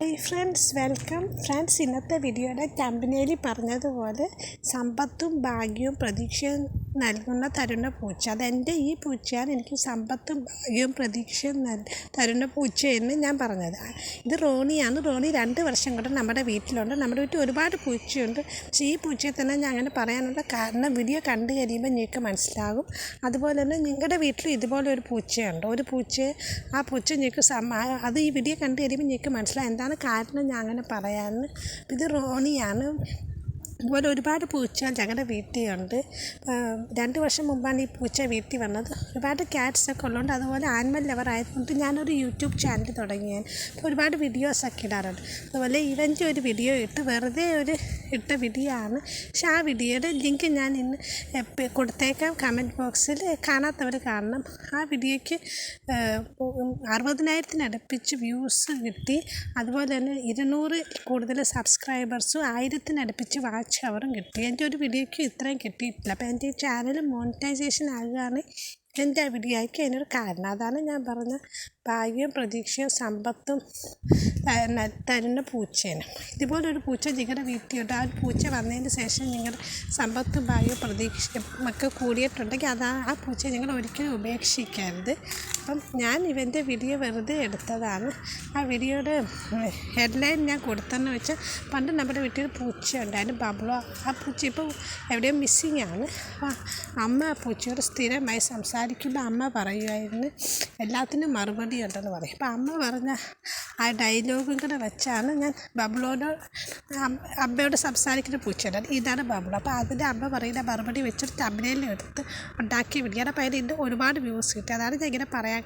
Hi friends welcome friends ഇന്നത്തെ വീഡിയോയുടെ കമ്പനിയിൽ പറഞ്ഞതുപോലെ സമ്പത്തും ഭാഗ്യവും പ്രതീക്ഷയും നൽകുന്ന തരുണ പൂച്ച. അതെന്റെ ഈ പൂച്ചയാണ്. എനിക്ക് സമ്പത്തും ഭാഗ്യവും പ്രതീക്ഷയും നൽ തരുണ പൂച്ചയെന്ന് ഞാൻ പറഞ്ഞത്. ഇത് റോണിയാണ്. റോണി രണ്ട് വർഷം കൊണ്ട് നമ്മുടെ വീട്ടിലുണ്ട്. നമ്മുടെ വീട്ടിൽ ഒരുപാട് പൂച്ചയുണ്ട്. പക്ഷേ ഈ പൂച്ചയെ തന്നെ ഞാൻ അങ്ങനെ പറയാനുള്ള കാരണം വീഡിയോ കണ്ടു കഴിയുമ്പോൾ നിങ്ങൾക്ക് മനസ്സിലാകും. അതുപോലെ തന്നെ നിങ്ങളുടെ വീട്ടിലും ഇതുപോലെ ഒരു പൂച്ചയുണ്ട്. ഒരു പൂച്ചയെ ആ പൂച്ച നിങ്ങൾക്ക് സമ്മ അത് ഈ വീഡിയോ കണ്ടു കഴിയുമ്പോൾ നിങ്ങൾക്ക് മനസ്സിലാകും. എന്താണ് കാരണം ഞാൻ അങ്ങനെ പറയാൻ ഇത് റോണിയാണ്. ഇതുപോലെ ഒരുപാട് പൂച്ച ഞങ്ങളുടെ വീട്ടിലുണ്ട്. രണ്ട് വർഷം മുമ്പാണ് ഈ പൂച്ച വീട്ടിൽ വന്നത്. ഒരുപാട് ക്യാറ്റ്സൊക്കെ ഉള്ളതുകൊണ്ട് അതുപോലെ ആനിമൽ ലവർ ആയതുകൊണ്ട് ഞാനൊരു യൂട്യൂബ് ചാനൽ തുടങ്ങിയാൽ അപ്പോൾ ഒരുപാട് വീഡിയോസൊക്കെ ഇടാറുണ്ട്. അതുപോലെ ഇവന്റെ ഒരു വീഡിയോ ഇട്ട് വെറുതെ ഒരു ഇട്ട വിഡിയാണ് പക്ഷെ ആ വിഡിയോയുടെ ലിങ്ക് ഞാൻ ഇന്ന് കൊടുത്തേക്കാം. കമന്റ് ബോക്സിൽ കാണാത്തവർ കാണണം. ആ വീഡിയോയ്ക്ക് അറുപതിനായിരത്തിനടുപ്പിച്ച് വ്യൂസ് കിട്ടി. അതുപോലെ തന്നെ ഇരുന്നൂറ് കൂടുതൽ സബ്സ്ക്രൈബേഴ്സും ആയിരത്തിനടുപ്പിച്ച് വാച്ച് അവറും കിട്ടി. എന്റെ ഒരു വീഡിയോയ്ക്ക് ഇത്രയും കിട്ടിയിട്ടില്ല. അപ്പോൾ എന്റെ ഈ ചാനൽ മോണിറ്റൈസേഷൻ ആകുകയാണെങ്കിൽ എന്റെ ആ വീഡിയോയ്ക്ക് അതിനൊരു കാരണം. അതാണ് ഞാൻ പറഞ്ഞ ഭാഗ്യവും പ്രതീക്ഷയും സമ്പത്തും തരുന്ന പൂച്ചേനെ. ഇതുപോലൊരു പൂച്ച നിങ്ങളുടെ വീട്ടിലുണ്ട് ആ ഒരു പൂച്ച വന്നതിന് ശേഷം നിങ്ങൾ സമ്പത്തും ഭാഗ്യവും പ്രതീക്ഷയും ഒക്കെ കൂടിയിട്ടുണ്ടെങ്കിൽ അത് ആ പൂച്ച നിങ്ങൾ ഒരിക്കലും ഉപേക്ഷിക്കരുത്. അപ്പം ഞാൻ ഇവന്റെ വീഡിയോ വെറുതെ എടുത്തതാണ്. ആ വീഡിയോയുടെ ഹെഡ്ലൈൻ ഞാൻ കൊടുത്തതെന്ന് വെച്ചാൽ പണ്ട് നമ്മുടെ വീട്ടിൽ പൂച്ച ഉണ്ടായിരുന്നു ബബ്ലോ ആ പൂച്ച ഇപ്പോൾ എവിടെയോ മിസ്സിങ് ആണ്. അമ്മ ആ പൂച്ചയോട് സ്ഥിരമായി സംസാരിക്കുമ്പോൾ അമ്മ പറയുമായിരുന്നു എല്ലാത്തിനും മറുപടി ഉണ്ടെന്ന് പറയും. അപ്പം അമ്മ പറഞ്ഞ ആ ഡയലോഗും കൂടെ വെച്ചാണ് ഞാൻ ബബ്ലോട് അമ്മയോട് സംസാരിക്കുന്ന പൂച്ചയുടെ ഇതാണ് ബബ്ലോ അപ്പോൾ അതിന്റെ അമ്മ പറയുന്ന മറുപടി വെച്ചിട്ട് തമിഴിലെടുത്ത് ഉണ്ടാക്കി വിടുകയാണ് അപ്പോൾ അതിന് ഒരുപാട് വ്യൂസ് കിട്ടി. അതാണ് ഞാൻ ഇങ്ങനെ പറയാൻ